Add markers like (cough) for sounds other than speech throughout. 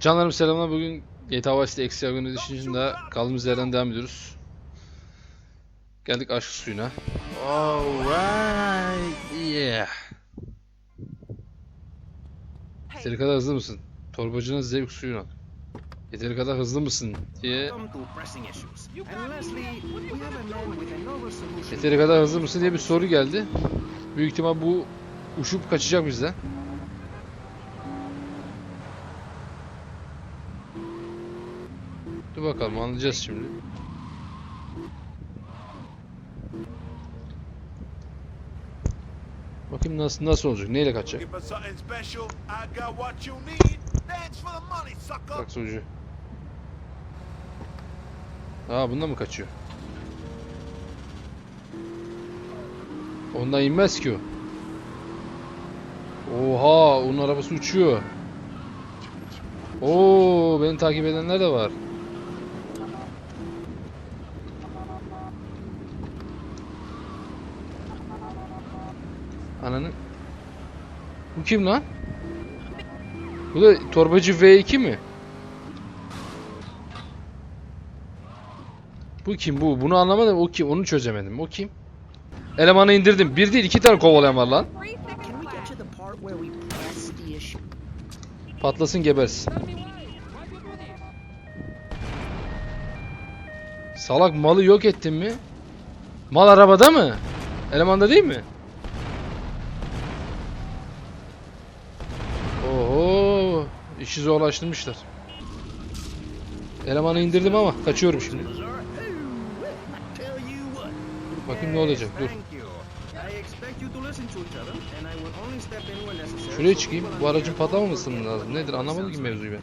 Canlarım selamlar. Bugün GTA Vice City Extra Edition'da kaldığımız yerden devam ediyoruz. Geldik aşk suyuna. Alright. Yeah. Yeteri kadar hızlı mısın? Torbacının zevk suyuna. Yeteri kadar hızlı mısın diye. Yeteri kadar hızlı mısın diye bir soru geldi. Büyük ihtimal bu uçup kaçacak bizden. Bakalım anlayacağız şimdi. Bakayım nasıl nasıl olacak? Neyle kaçacak? Bak sonucu. Aa bundan mı kaçıyor? Ondan inmez ki o. Oha, onun arabası uçuyor. Oo, beni takip edenler de var. Ananı. Bu kim lan? Bu da torbacı V2 mi? Bu kim bu? Bunu anlamadım. O kim? Onu çözemedim. O kim? Elemanı indirdim. Bir değil iki tane kovalayan var lan. Patlasın gebersin. Salak malı yok ettin mi? Mal arabada mı? Elemanda değil mi? İşi zorlaştırmışlar. Elemanı indirdim ama kaçıyorum şimdi. Bakayım ne olacak. Dur. Şuraya çıkayım. Bu aracın patlamaması mı lazım? Nedir? Anlamadım ki mevzuyu ben.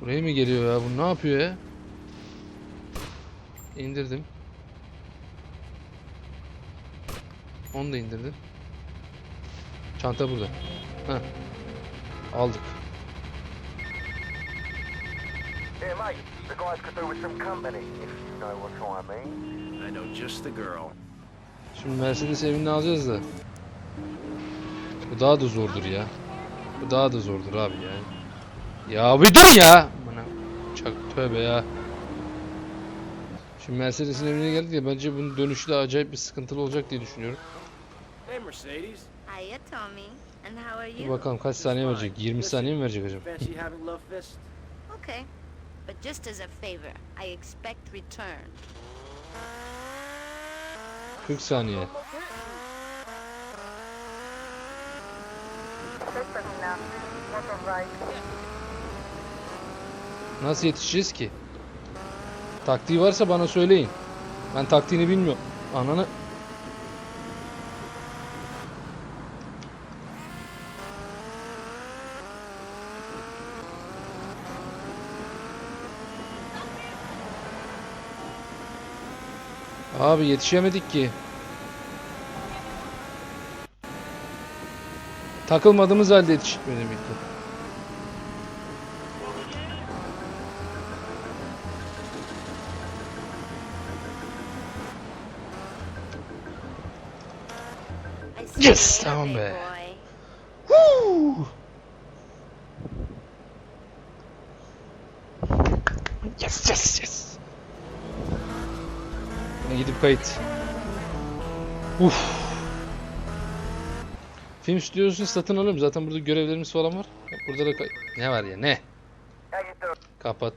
Buraya mı geliyor ya? Bu ne yapıyor ya? İndirdim. Onu da indirdim. Çanta burada. Heh. Aldık. Yeah, mate, the guys could do with some company, if you know what I mean. I know just the girl. Şimdi Mercedes evini alacağız da. Bu daha da zordur ya. Bu daha da zordur abi ya. Ya bir dur ya. Bana çak tövbe ya. Şimdi Mercedes'in evine geldik ya bence bunun dönüşü de acayip bir sıkıntılı olacak diye düşünüyorum. Hey, Mercedes. Hiya, Tommy. And how are you? bakalım kaç saniye verecek? 20 saniye mi verecek acaba? Fancy having love fist? (laughs) Okay. But just as a favor, I expect return. 40 saniye. Nasıl yetişeceğiz ki? Taktiği varsa bana söyleyin. Ben taktiğini bilmiyorum. Ananı... Abi yetişemedik ki. Takılmadığımız halde yetişmedik. I Yes, tamam be. boy. Woo! Yes yes yes. Yine gidip kayıt. Uf. Film stüdyosunu satın alıyorum. Zaten burada görevlerimiz falan var. Burada da kay- ne var ya ne? Kapat.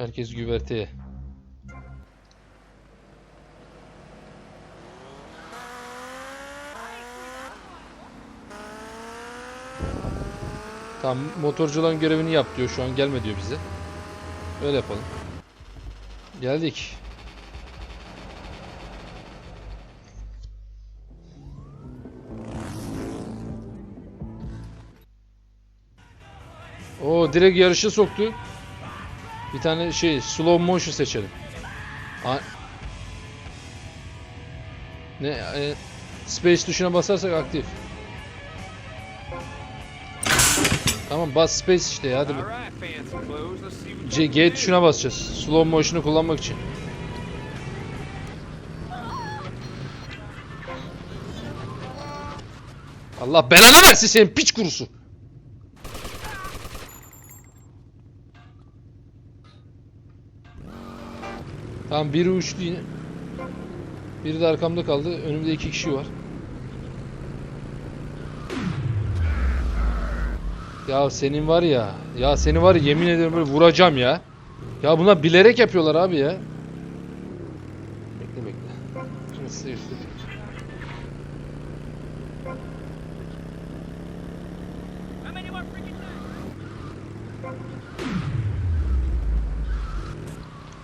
Herkes güverteye. Tamam motorcuların görevini yap diyor şu an gelme diyor bize. Öyle yapalım. Geldik. O direkt yarışa soktu. Bir tane şey slow motion seçelim. A ne e, space tuşuna basarsak aktif. Tamam bas space işte ya hadi. C, you G tuşuna basacağız. Slow motion'u kullanmak için. Allah belanı versin senin piç kurusu. Tamam biri uçtu yine. Biri de arkamda kaldı. Önümde iki kişi var. Ya senin var ya. Ya seni var ya yemin ederim böyle vuracağım ya. Ya bunlar bilerek yapıyorlar abi ya. Bekle bekle. Şimdi size üstü.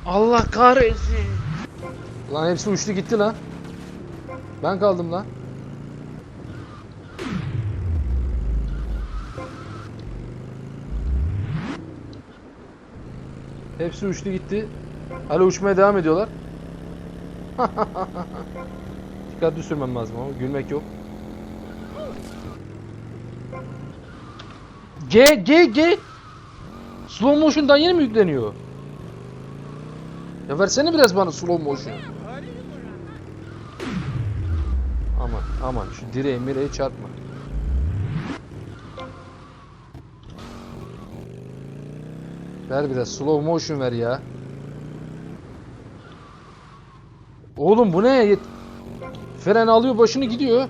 Allah kahretsin. Lan hepsi uçtu gitti lan. Ben kaldım lan. Hepsi uçtu gitti. Hala uçmaya devam ediyorlar. (laughs) Dikkatli sürmem lazım ama gülmek yok. G G G Slow motion'dan yeni mi yükleniyor? Ya versene biraz bana slow motion. Aman aman şu direğe mireğe çarpma. Ver biraz slow motion ver ya. Oğlum bu ne? Fren alıyor başını gidiyor.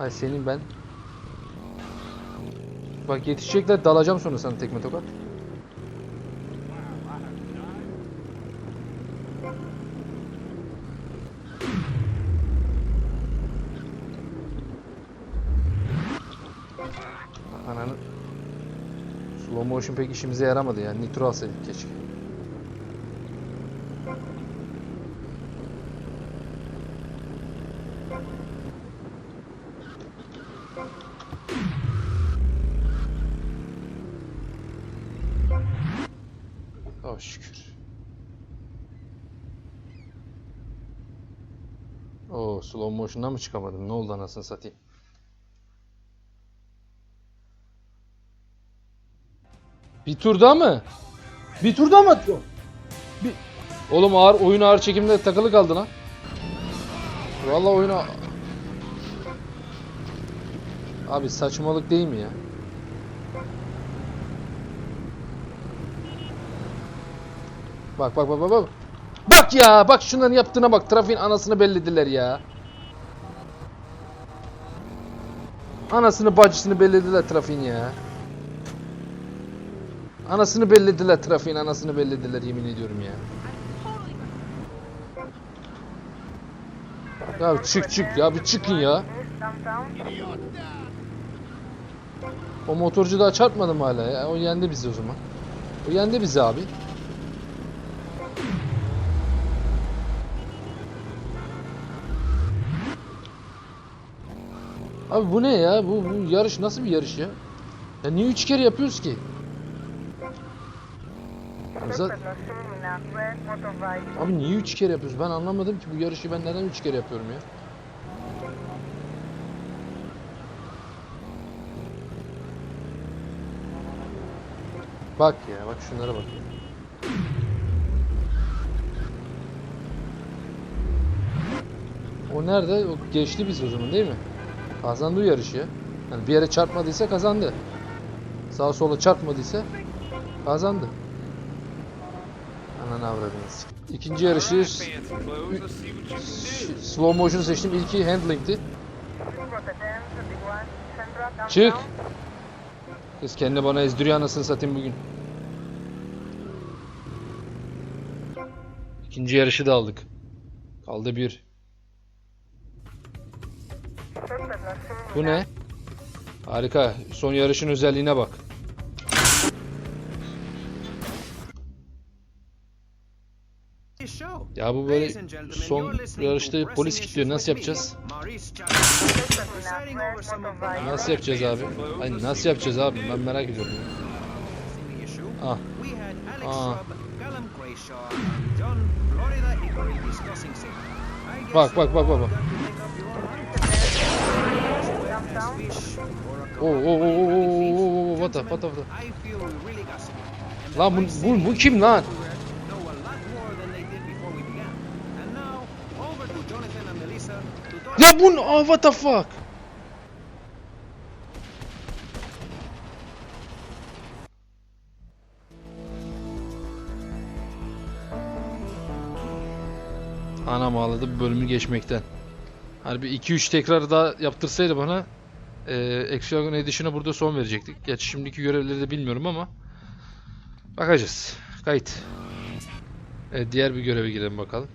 Ay senin ben. Bak yetişecekler dalacağım sonra sana tekme tokat. Ananı Slow motion pek işimize yaramadı ya. Nitro alsaydık keşke. Oh şükür. Oo slow motion'dan mı çıkamadım? Ne oldu anasını satayım? Bir tur daha mı? Bir tur daha mı atıyor? Bir... Oğlum ağır oyun ağır çekimde takılı kaldı lan. Vallahi oyuna Abi saçmalık değil mi ya? Bak bak bak bak bak. Bak ya bak şunların yaptığına bak. Trafiğin anasını bellediler ya. Anasını bacısını bellediler trafiğin ya. Anasını bellediler trafiğin anasını bellediler yemin ediyorum ya. Ya çık çık ya bir çıkın ya. O motorcu daha çarpmadı mı hala ya? O yendi bizi o zaman. O yendi bizi abi. Abi bu ne ya? Bu, bu yarış nasıl bir yarış ya? Ya niye üç kere yapıyoruz ki? Zaten... Abi niye üç kere yapıyoruz? Ben anlamadım ki bu yarışı ben neden üç kere yapıyorum ya? Bak ya bak şunlara bak. O nerede? O geçti biz o zaman değil mi? Kazandı yarışı ya. Yani bir yere çarpmadıysa kazandı. Sağa sola çarpmadıysa kazandı. Ananı avradını sik- İkinci yarışı slow motion seçtim. İlki handling'ti. Çık. Kız kendi bana ezdiriyor anasını satayım bugün. İkinci yarışı da aldık. Kaldı bir. Bu ne? Harika. Son yarışın özelliğine bak. Ya bu böyle son yarışta polis kilitliyor. Nasıl yapacağız? Nasıl yapacağız abi? Ay nasıl yapacağız abi? Ben merak ediyorum. Ah. Ah. Bak, bak, bak, bak, bak. Oo oo oo what the what the what the. Lan bu, bu, bu kim lan? everywhere know a lot more than they did before we began. And now, over to Jonathan and Melissa to talk Lan bu oh, what the fuck? Anam ağladı bölümü geçmekten. Bir 2-3 tekrar daha yaptırsaydı bana e, Extragon Edition'a burada son verecektik. Gerçi şimdiki görevleri de bilmiyorum ama bakacağız. Kayıt. Evet, diğer bir göreve girelim bakalım.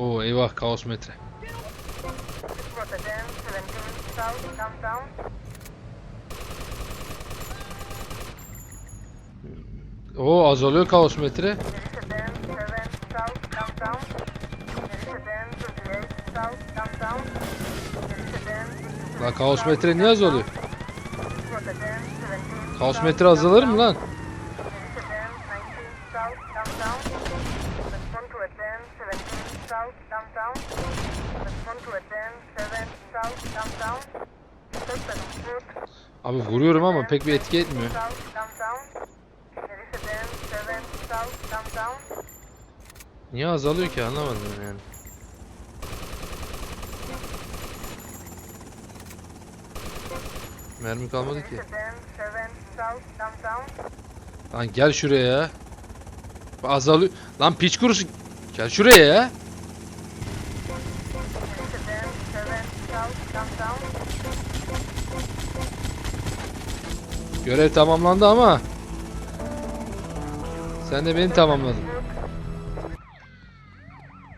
Oo eyvah kaos metre. Rotterdam, 17 South, downtown. Oo azalıyor kaos metre. South, downtown. Rotterdam, La kaos metre niye 17 Kaos metre azalır mı lan? Rotterdam, 19 South, downtown. Respond to Rotterdam, 17 South, downtown. Respond to Rotterdam, 7 South, downtown. Suspect on foot. Abi vuruyorum ama pek bir etki etmiyor. South, downtown. Rotterdam, 7 South, downtown. Niye azalıyor ki anlamadım yani. Mermi kalmadı ki. Rotterdam, 7 South, downtown. Lan gel şuraya ya. Azalıyor. Lan piç kurusu. Gel şuraya ya. Rotterdam, 7 South, downtown. Görev tamamlandı ama. Sen de beni tamamladın.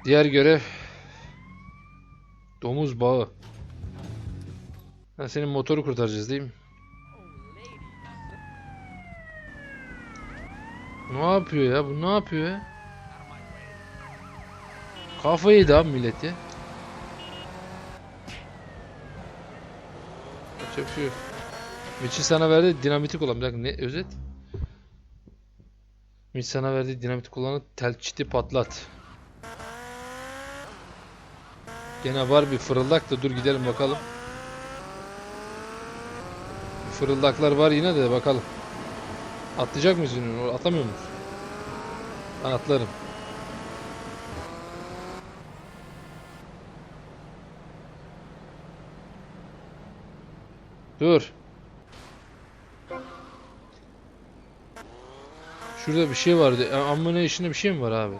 Diğer görev. Domuz bağı. Ha, senin motoru kurtaracağız değil mi? Ne yapıyor ya? Bu ne yapıyor ya? Kafayı abi millet ya. Yapacak bir şey sana verdiği dinamiti kullan. Bir dakika ne özet? Mitch sana verdiği dinamiti kullanıp telçiti patlat. Gene var bir fırıldak da dur gidelim bakalım. Fırıldaklar var yine de bakalım. Atlayacak mıyız yine? Or- Atlamıyor muyuz? Ben atlarım. Dur. Şurada bir şey vardı. E, Ammoniye işinde bir şey mi var abi?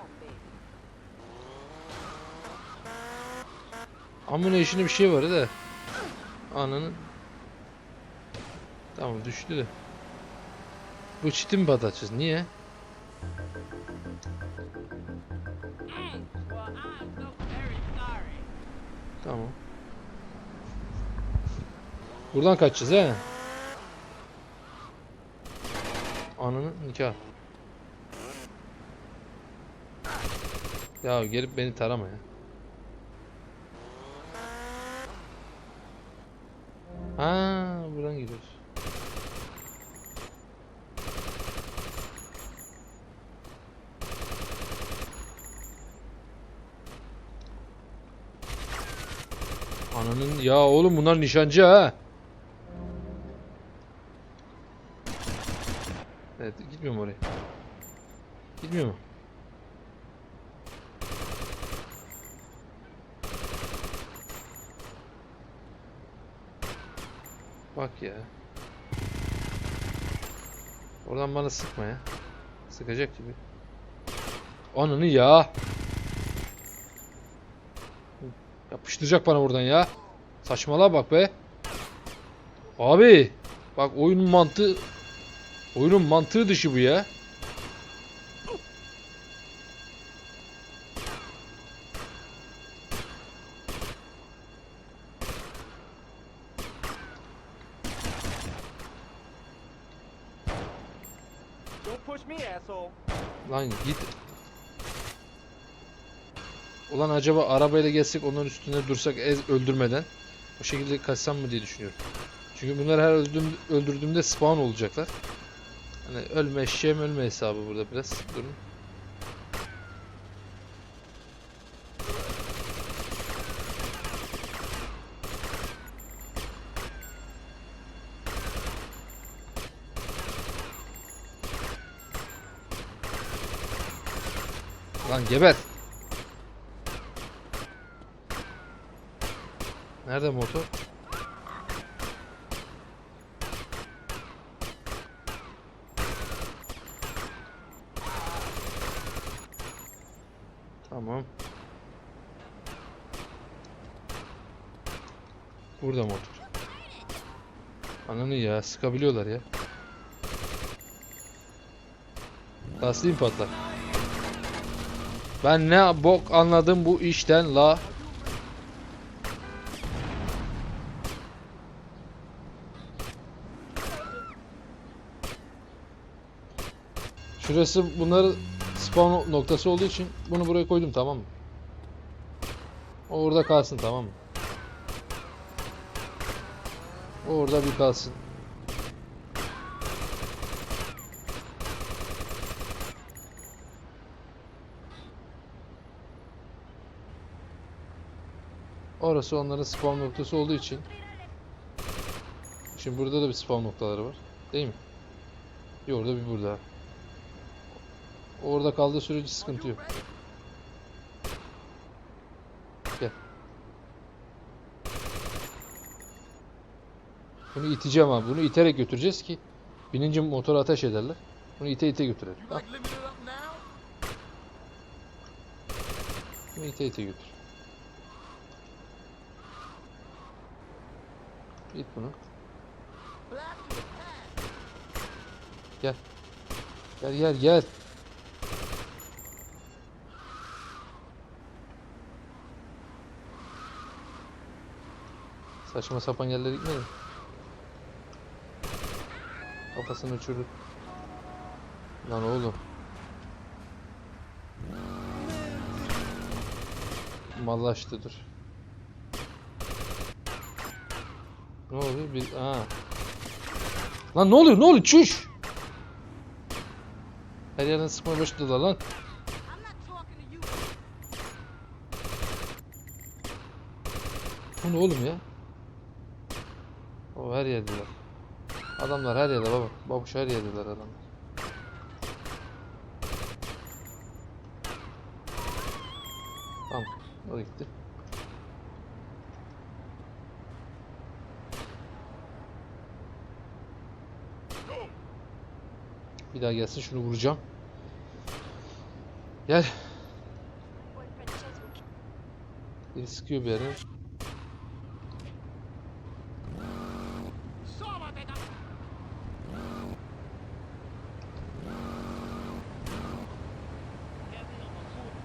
Ammoniye işinde bir şey var da. Ananın. Tamam düştü de. Bu çiti mi patlatacağız? Niye? Tamam. Buradan kaçacağız he? Ananın nikah. Ya gelip beni tarama ya. Ha, buradan gidiyoruz. Ananın ya oğlum bunlar nişancı ha. Evet gitmiyor mu oraya? Gitmiyor mu? Bak ya. Oradan bana sıkma ya. Sıkacak gibi. Ananı ya. Yapıştıracak bana buradan ya. Saçmalığa bak be. Abi. Bak oyunun mantığı oyunun mantığı dışı bu ya. acaba arabayla gelsek onların üstünde dursak ez, öldürmeden o şekilde kaçsam mı diye düşünüyorum. Çünkü bunlar her öldüğüm, öldürdüğümde spawn olacaklar. Hani ölme eşeğim ölme hesabı burada biraz. Durun. Lan geber. Nerede motor? Tamam. Burada motor. Ananı ya sıkabiliyorlar ya. Lastiğim patlar. Ben ne bok anladım bu işten la. Şurası bunları spawn noktası olduğu için bunu buraya koydum tamam mı? O orada kalsın tamam mı? O orada bir kalsın. Orası onların spawn noktası olduğu için. Şimdi burada da bir spawn noktaları var. Değil mi? Bir orada bir burada. Orada kaldığı sürece sıkıntı yok. Gel. Bunu iteceğim abi. Bunu iterek götüreceğiz ki binince motora ateş ederler. Bunu ite ite götürelim. Al. Bunu ite ite götür. İt bunu. Gel. Gel gel gel. Saçma sapan yerlere gitmeyin. Kafasını uçurur. Lan oğlum. Mallaştı dur. Ne oluyor? Bir aa. Lan ne oluyor? Ne oluyor? Çüş. Her yerden sıkmaya başladılar lan. Bu ne oğlum ya? Her yerdeler. Adamlar her yerde baba. Babuş her yerdeler adamlar. Tamam. O gitti. Bir daha gelsin şunu vuracağım. Gel. Biri sıkıyor bir yere.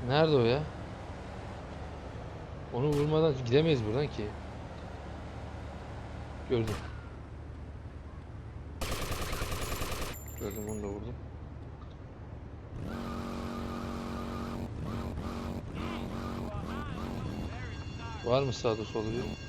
Nerede o ya? Onu vurmadan gidemeyiz buradan ki. Gördüm. Gördüm onu da vurdum. Var mı sağda solda bir?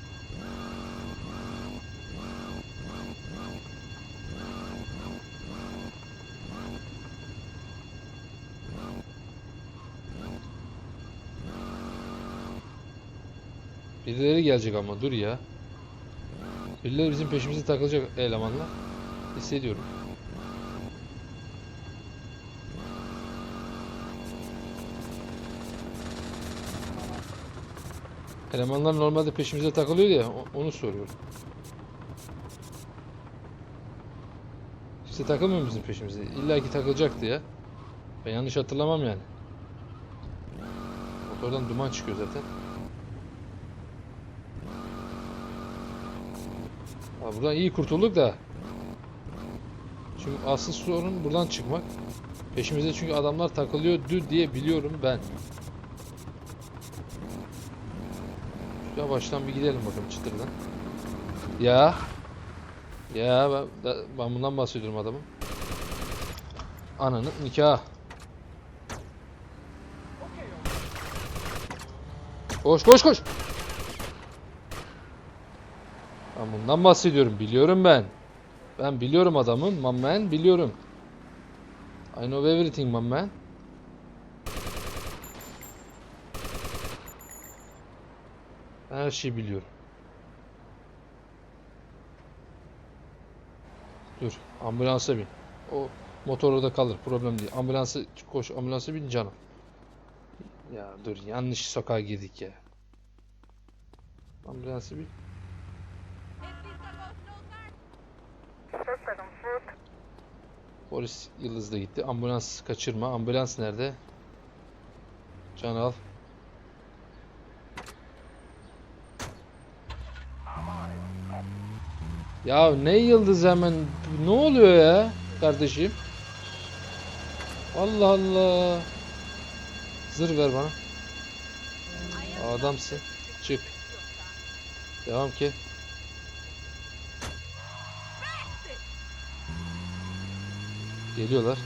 Birileri gelecek ama dur ya. Birileri bizim peşimize takılacak elemanlar. Hissediyorum. Elemanlar normalde peşimize takılıyor ya onu soruyorum. İşte takılmıyor bizim peşimize? İlla ki takılacaktı ya. Ben yanlış hatırlamam yani. Motordan duman çıkıyor zaten. Ha, buradan iyi kurtulduk da. Çünkü asıl sorun buradan çıkmak. Peşimize çünkü adamlar takılıyordu diye biliyorum ben. Yavaştan bir gidelim bakalım çıtırdan. Ya. Ya ben, ben bundan bahsediyorum adamın. Ananın nikahı. Koş koş koş. Ben bundan bahsediyorum. Biliyorum ben. Ben biliyorum adamın. My man biliyorum. I know everything my man. Ben her şeyi biliyorum. Dur. Ambulansa bin. O motor orada kalır. Problem değil. Ambulansa koş. Ambulansa bin canım. Ya dur yanlış sokağa girdik ya. Ambulansı bir polis yıldız da gitti. Ambulans kaçırma. Ambulans nerede? Can al. Ya ne yıldız hemen ne oluyor ya kardeşim? Allah Allah. Zır ver bana. Adamsın. Çık. Devam ki. Geliyorlar.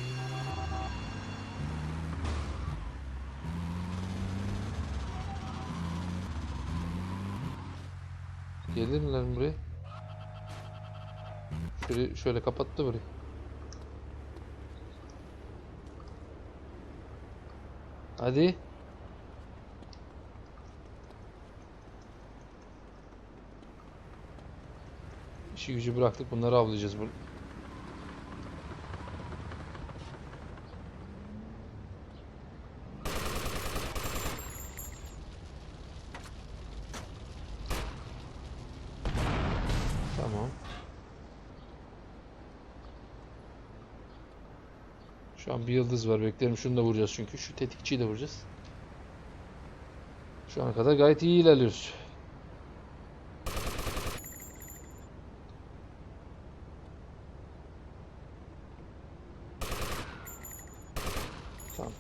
Gelirler mi buraya? Şöyle, şöyle kapattı burayı. Hadi. İşi gücü bıraktık. Bunları avlayacağız. Bu... Tamam. Şu an bir yıldız var. Beklerim şunu da vuracağız çünkü. Şu tetikçiyi de vuracağız. Şu ana kadar gayet iyi ilerliyoruz. Tamam.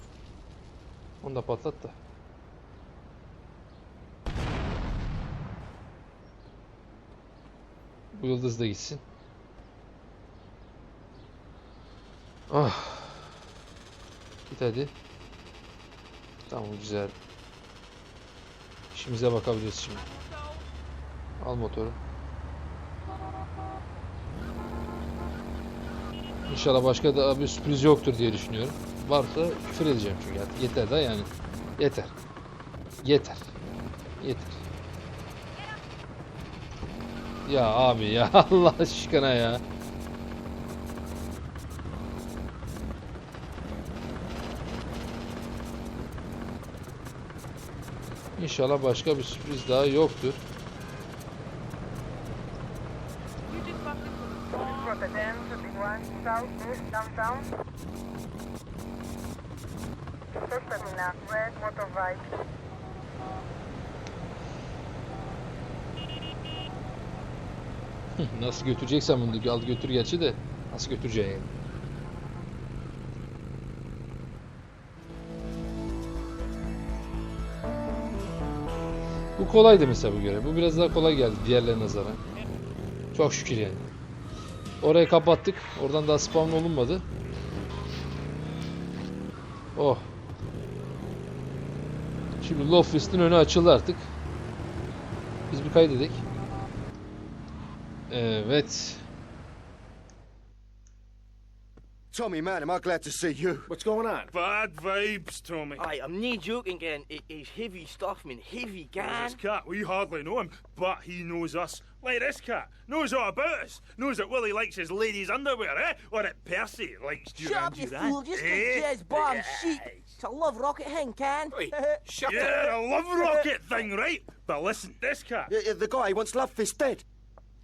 Onu da patlat da. Bu yıldız da gitsin. Ah. Git hadi. Tamam güzel. İşimize bakabiliriz şimdi. Al motoru. İnşallah başka da bir sürpriz yoktur diye düşünüyorum. Varsa küfür edeceğim çünkü artık yeter da yani. Yeter. Yeter. Yeter. Ya abi ya (laughs) Allah aşkına ya. İnşallah başka bir sürpriz daha yoktur. Rotterdam, 51, south, east, downtown. Suspect in a red motorbike. Nasıl götüreceksen bunu al götür gerçi de nasıl götüreceksin yani? Kolaydı mesela bu görev. Bu biraz daha kolay geldi diğerlerine nazaran. Çok şükür yani. Orayı kapattık. Oradan daha spawn olunmadı. Oh. Şimdi Lofist'in önü açıldı artık. Biz bir kaydedik. Evet. Tommy, man, am I glad to see you. What's going on? Bad vibes, Tommy. Aye, I'm no joking, Ken. It is heavy stuff, man. Heavy, Gan. This cat, we hardly know him, but he knows us. Like this cat, knows all about us. Knows that Willie likes his ladies' underwear, eh? Or that Percy likes Shut Duran up, you Duran. fool. Just eh? get jazz bomb sheep. It's a love rocket hang, Can. (laughs) Shut Yeah, a love rocket thing, right? But listen, this cat. Yeah, yeah, the guy wants Love Fist dead.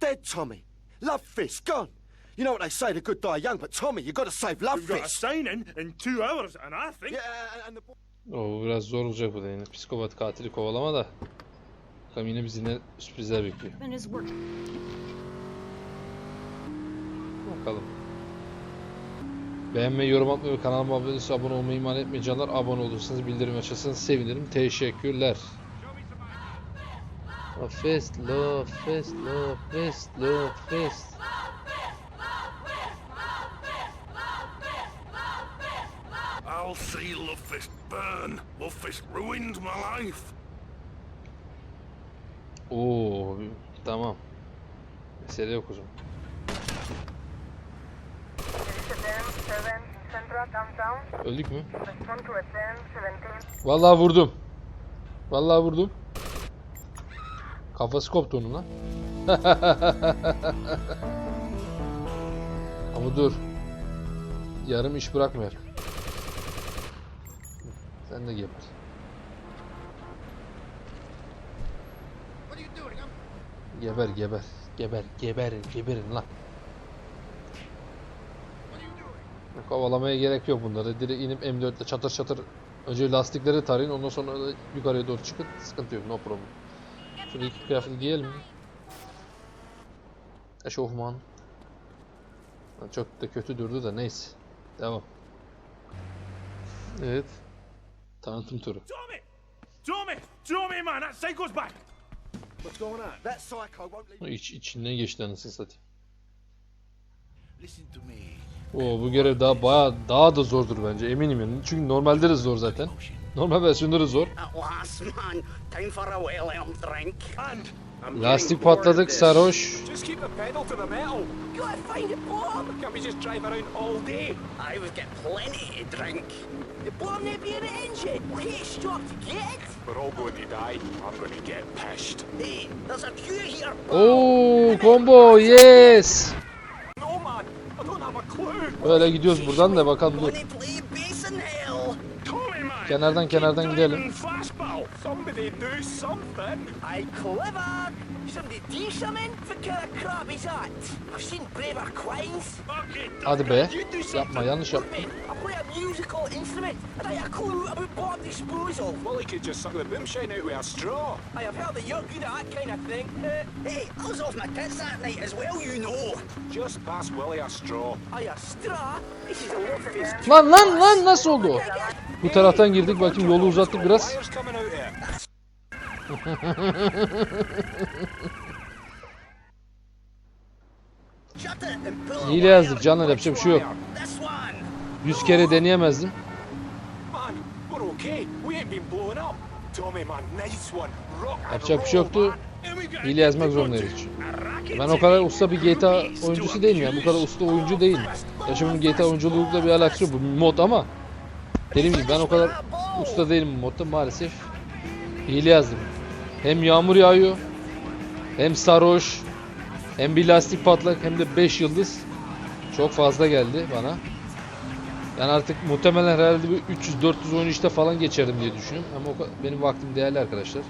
Dead, Tommy. Love Fist gone. You know what they say, the good die young, but Tommy, you got to save Love We've got a signing in two hours, and I think Yeah, and the. O biraz zor olacak bu da yine. Psikopat katili kovalama da. Bakalım yine bizi ne sürprizler bekliyor. Bakalım. Beğenmeyi, yorum atmayı ve kanalıma abone değilseniz abone olmayı ihmal etmeyin canlar. Abone olursanız bildirim açarsanız sevinirim. Teşekkürler. Love fist, love fist, love fist, love fist. Lovefist ruined my life. Oo, tamam. Mesele yok o zaman. Amsterdam, 7, Central, downtown. Öldük mü? Respond to a 10, 17. Vallahi vurdum. Vallahi vurdum. Kafası koptu onun lan. (laughs) Ama dur. Yarım iş bırakmıyor. Sen de geber. Geber geber. Geber geberin geberin lan. Kovalamaya gerek yok bunları. Direkt inip M4 ile çatır çatır önce lastikleri tarayın ondan sonra da yukarıya doğru çıkın. Sıkıntı yok no problem. Şöyle iki kıyafeti giyelim. Eşofman. Çok da kötü durdu da neyse. Devam. Evet. Tanıtım turu. Tommy! Tommy! Tommy, man, that psycho's back! What's going on? That psycho won't leave. İç, içinden geçti anasını satayım. Listen to me. Oo bu görev daha baya daha da zordur bence eminim yani. Çünkü normalde de zor zaten. Normal versiyonları zor. Lastik patladık sarhoş. I in the engine. Okay, stop to get going to die. I'm to get pissed. Hey, there's a queue here. Oo combo yes. I. Böyle gidiyoruz buradan da bakalım dur. Kenardan kenardan gidelim. Hadi be. Yapma yanlış Look, yapma. mate, I play a musical instrument, and I have a clue about bomb disposal. Well, he could just suck the boom shine out with a straw. I have heard that you're good at that kind of thing. Hey, I was off my tits that night as well, you know. Just pass Willie a straw. I a straw. This is a lot of his Lan lan lan nasıl oldu? Bu taraftan girdik bakayım yolu uzattık biraz. Hile yazdık canlar yapacak bir şey yok. 100 kere deneyemezdim. Yapacak bir şey yoktu. Hile yazmak zorundayız. Ben o kadar usta bir GTA oyuncusu değilim yani. Bu kadar usta oyuncu değilim. Bunun GTA oyunculuğuyla bir alakası yok. Bu mod ama dediğim gibi ben o kadar usta değilim modda maalesef. Hile yazdım. Hem yağmur yağıyor, hem sarhoş, hem bir lastik patlak, hem de 5 yıldız. Çok fazla geldi bana. Yani artık muhtemelen herhalde bir 300-400 oyun işte falan geçerdim diye düşünüyorum. Ama o benim vaktim değerli arkadaşlar.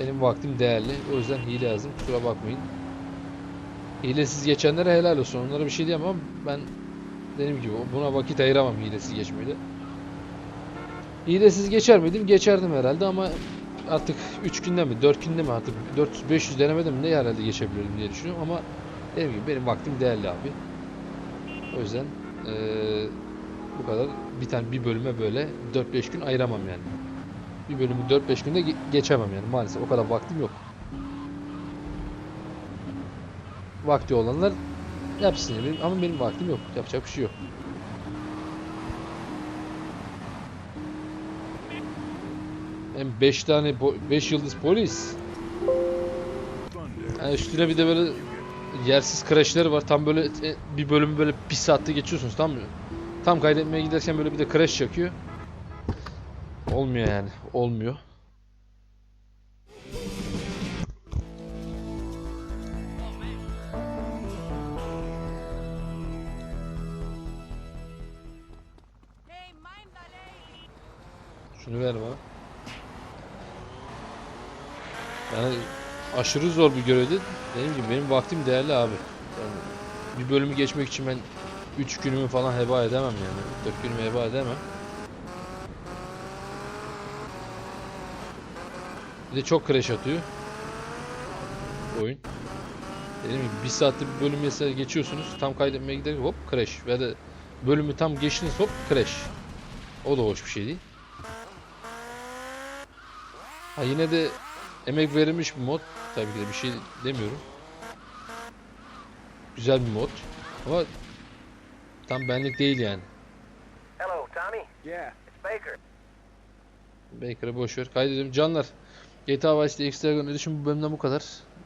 Benim vaktim değerli. O yüzden hile yazdım. Kusura bakmayın. Hilesiz geçenlere helal olsun. Onlara bir şey diyemem ama ben dediğim gibi buna vakit ayıramam hilesiz geçmeyle. Hilesiz geçer miydim? Geçerdim herhalde ama artık 3 günde mi 4 günde mi artık 400-500 denemedim mi ne herhalde geçebilirim diye düşünüyorum ama dediğim gibi benim vaktim değerli abi. O yüzden eee, bu kadar bir tane bir bölüme böyle 4-5 gün ayıramam yani. Bir bölümü 4-5 günde ge- geçemem yani maalesef o kadar vaktim yok. Vakti olanlar yapsın. Benim- ama benim vaktim yok. Yapacak bir şey yok. Hem 5 tane 5 yıldız polis. Yani üstüne bir de böyle yersiz crashleri var. Tam böyle e, bir bölümü böyle bir saatte geçiyorsunuz tam mı? Tam kaydetmeye giderken böyle bir de crash çakıyor. Olmuyor yani. Olmuyor. Şunu ver bana. Yani aşırı zor bir görevdi. Dediğim gibi benim vaktim değerli abi. Yani bir bölümü geçmek için ben 3 günümü falan heba edemem yani. 4 günümü heba edemem. Bir de çok crash atıyor. Oyun. Dediğim gibi bir saatte bir bölüm mesela geçiyorsunuz. Tam kaydetmeye giderken hop crash. Ve de bölümü tam geçtiniz hop crash. O da hoş bir şey değil. Ha yine de emek verilmiş bir mod. Tabii ki de bir şey demiyorum. Güzel bir mod. Ama tam benlik değil yani. Hello, Tommy. Yeah. It's Baker. Baker'ı boş ver. Kaydedelim. Canlar. GTA Vice City Extra Edition bu bölümden bu kadar.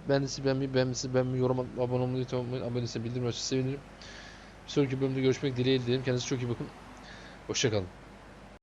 Beğendiyse beğenmeyi, beğenmediyse beğenmeyi, yorum abone olmayı unutmayın. Abone ise bildirim açısı sevinirim. Bir sonraki bölümde görüşmek dileğiyle dilerim. Kendinize çok iyi bakın. Hoşçakalın.